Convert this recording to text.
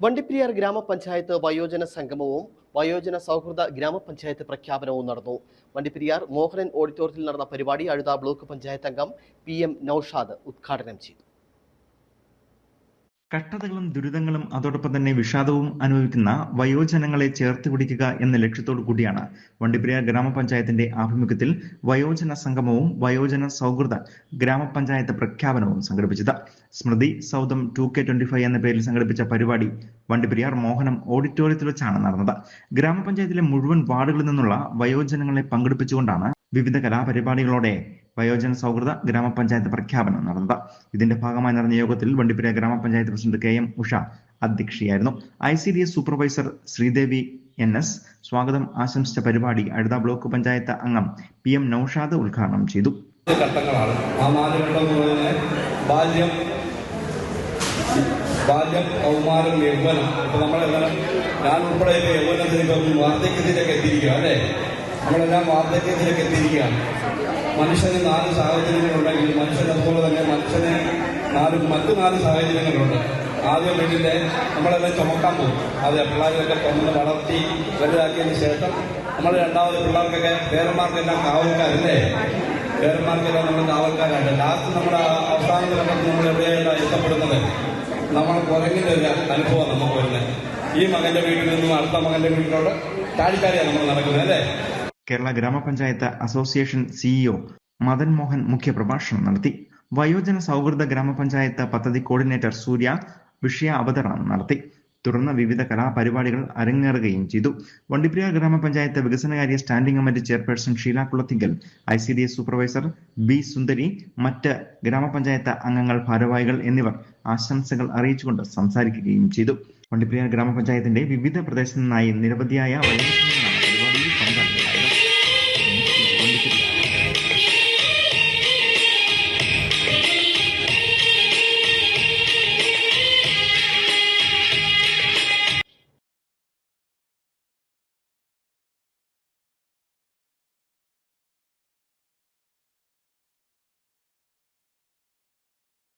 വണ്ടിപ്പെരിയാർ ഗ്രാമപഞ്ചായത്ത് വയോജന സംഗമവും വയോജന സൗഹൃദ ഗ്രാമപഞ്ചായത്ത് പ്രഖ്യാപനവും നടന്നു. വണ്ടിപ്പെരിയാർ മോഹനൻ ഓഡിറ്റോറിയത്തിൽ നടന്ന പരിപാടി അഴുത ബ്ലോക്ക് പഞ്ചായത്ത് അംഗം പി എം നൌഷാദ് ഉദ്ഘാടനം ചെയ്തു. കഷ്ടതകളും ദുരിതങ്ങളും അതോടൊപ്പം തന്നെ വിഷാദവും അനുഭവിക്കുന്ന വയോജനങ്ങളെ ചേർത്ത് പിടിക്കുക എന്ന ലക്ഷ്യത്തോടു കൂടിയാണ് വണ്ടിപ്പെരിയാർ ഗ്രാമപഞ്ചായത്തിന്റെ ആഭിമുഖ്യത്തിൽ വയോജന സംഗമവും വയോജന സൗഹൃദ ഗ്രാമപഞ്ചായത്ത് പ്രഖ്യാപനവും സംഘടിപ്പിച്ചത്. സ്മൃതി സൗദം ടു കെ ട്വന്റി ഫൈവ് എന്ന പേരിൽ സംഘടിപ്പിച്ച പരിപാടി വണ്ടിപ്പെരിയാർ മോഹനം ഓഡിറ്റോറിയത്തിൽ വെച്ചാണ് നടന്നത്. ഗ്രാമപഞ്ചായത്തിലെ മുഴുവൻ വാർഡുകളിൽ നിന്നുള്ള വയോജനങ്ങളെ പങ്കെടുപ്പിച്ചുകൊണ്ടാണ് വിവിധ കലാപരിപാടികളോടെ വയോജന സൗഹൃദ ഗ്രാമപഞ്ചായത്ത് പ്രഖ്യാപനം നടന്നത്. ഇതിന്റെ ഭാഗമായി നടന്ന യോഗത്തിൽ വണ്ടിപ്പെരിയാർ ഗ്രാമപഞ്ചായത്ത് president K M Usha അധ്യക്ഷയായിരുന്നു. I C D S supervisor Sreedevi N S സ്വാഗതം ആശംസിച്ച പരിപാടി അഴുത ബ്ലോക്ക് പഞ്ചായത്ത് അംഗം പി എം നൌഷാദ് ഉദ്ഘാടനം ചെയ്തു. ഘട്ടങ്ങളാണ്. ആ നാല് ഘട്ടം ബാല്യം ബാല്യം കൗമാരം യൗവനം. നമ്മളെല്ലാം ഞാൻ ഉൾപ്പെടെ യൗവനത്തിലേക്ക് വാർദ്ധക്യത്തിലേക്ക് എത്തിയിരിക്കുക അല്ലേ? നമ്മളെല്ലാം വാർദ്ധക്യത്തിലേക്ക് എത്തിയിരിക്കുകയാണ്. മനുഷ്യന് നാല് സാഹചര്യങ്ങളുണ്ടെങ്കിൽ മനുഷ്യൻ അതുപോലെ തന്നെ മനുഷ്യനെ നാല് മറ്റു നാല് സാഹചര്യങ്ങളുണ്ട്. ആദ്യം വീട്ടിലെ നമ്മളെല്ലാം ചുമക്കാൻ പോകും. അത് പിള്ളേരൊക്കെ കൊന്ന് വളർത്തി വലുതാക്കിയതിന് ശേഷം നമ്മൾ രണ്ടാമത് പിള്ളേർക്കൊക്കെ പേരന്മാർക്കെല്ലാം കാവൽക്കാരല്ലേ? പേരന്മാർക്കെല്ലാം നമ്മൾ കാവൽക്കാരായിട്ട്. ലാസ്റ്റ് നമ്മുടെ അവസാന ഘട്ടത്തിൽ നമ്മൾ എവിടെയാണ് ഇഷ്ടപ്പെടുന്നത് നമ്മൾ കുറഞ്ഞിട്ട് ഒരു അനുഭവം നമുക്ക് വരുന്നത്. ഈ മകന്റെ വീട്ടിൽ നിന്നും അടുത്ത മകന്റെ വീട്ടിലോട്ട് ചാടിക്കാരിയാണ് നമ്മൾ നടക്കുന്നത് അല്ലേ? കേരള ഗ്രാമപഞ്ചായത്ത് അസോസിയേഷൻ സിഇഒ മദൻ മോഹൻ മുഖ്യപ്രഭാഷണം നടത്തി. വയോജന സൗഹൃദ ഗ്രാമപഞ്ചായത്ത് പദ്ധതി കോർഡിനേറ്റർ സൂര്യ വിഷയ അവതരണം നടത്തി. തുടർന്ന് വിവിധ കലാപരിപാടികൾ അരങ്ങേറുകയും ചെയ്തു. വണ്ടിപ്രിയ ഗ്രാമപഞ്ചായത്ത് വികസനകാര്യ standing committee chairperson Sheela Kulathinkal I C D S supervisor B Sundari മറ്റ് ഗ്രാമപഞ്ചായത്ത് അംഗങ്ങൾ ഭാരവാഹികൾ എന്നിവർ ആശംസകൾ അറിയിച്ചുകൊണ്ട് സംസാരിക്കുകയും ചെയ്തു. വണ്ടിപ്രിയ ഗ്രാമപഞ്ചായത്തിന്റെ വിവിധ പ്രദേശത്തു നിന്നായി നിരവധിയായ പരിപാടിയിൽ